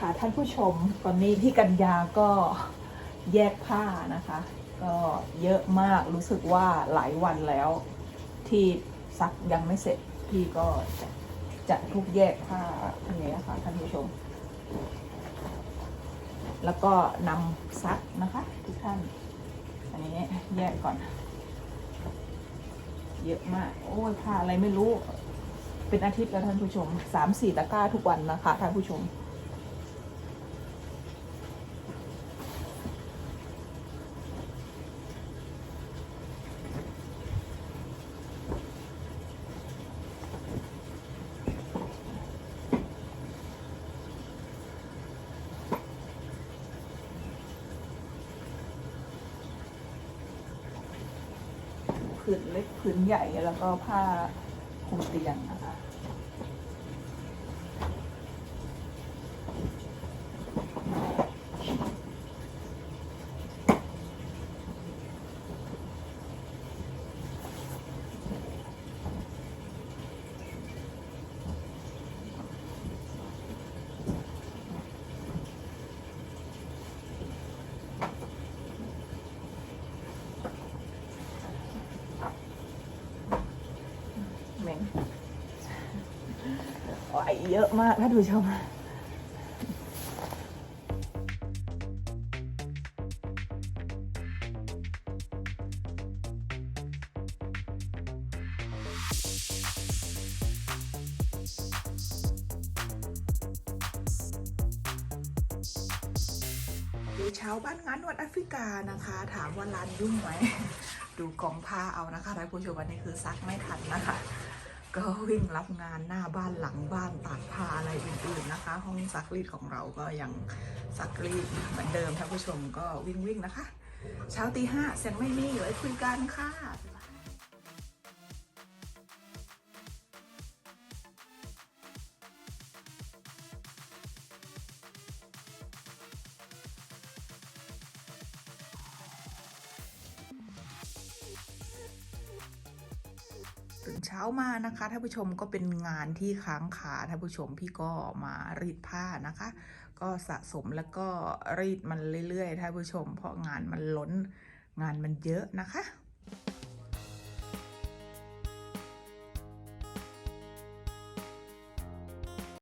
ค่ะท่านผู้ชมตอนนี้ที่กันยาก็แยกผ้านะคะ ก็เยอะมากรู้สึกว่าหลายวันแล้ว ที่ซักยังไม่เสร็จพี่ก็จะจะทุกแยกผ้าอันนี้นะคะท่านผู้ชม แล้วก็นำซักนะคะ ทุกท่าน อันนี้แยกก่อน เยอะมาก โอ้ยผ้าอะไรไม่รู้ เป็นอาทิตย์แล้วท่านผู้ชมสามสี่ตะกร้าทุกวันนะคะท่านผู้ชม ผืนเล็กผืนใหญ่แล้วก็ผ้าคลุมเตียงนะคะ เหม็น โอ้ยเยอะมากท่านผู้ชมดูเช้าบ้านงานนวดแอฟริกานะคะ ถามว่าร้านยุ่งไหม ดูกองผ้าเอานะคะท่านผู้ชมวันนี้คือซักไม่ทันนะคะ ก็วิ่งรับงานหน้าบ้านหลังบ้านตัดผ้าอะไรอื่นๆนะคะ ห้องซักรีดของเราก็ยังซักรีดเหมือนเดิมท่านผู้ชมก็วิ่งวิ่งๆนะคะ เช้าตีห้าเสียงไม่มีเลยคุยกันค่ะ ตื่นเช้ามานะคะท่านผู้ชมก็เป็นงานที่ค้างขาท่านผู้ชมพี่ก็มารีดผ้านะคะ ก็สะสมแล้วก็รีดมันเรื่อยๆท่านผู้ชม เพราะงานมันล้นงานมันเยอะนะคะ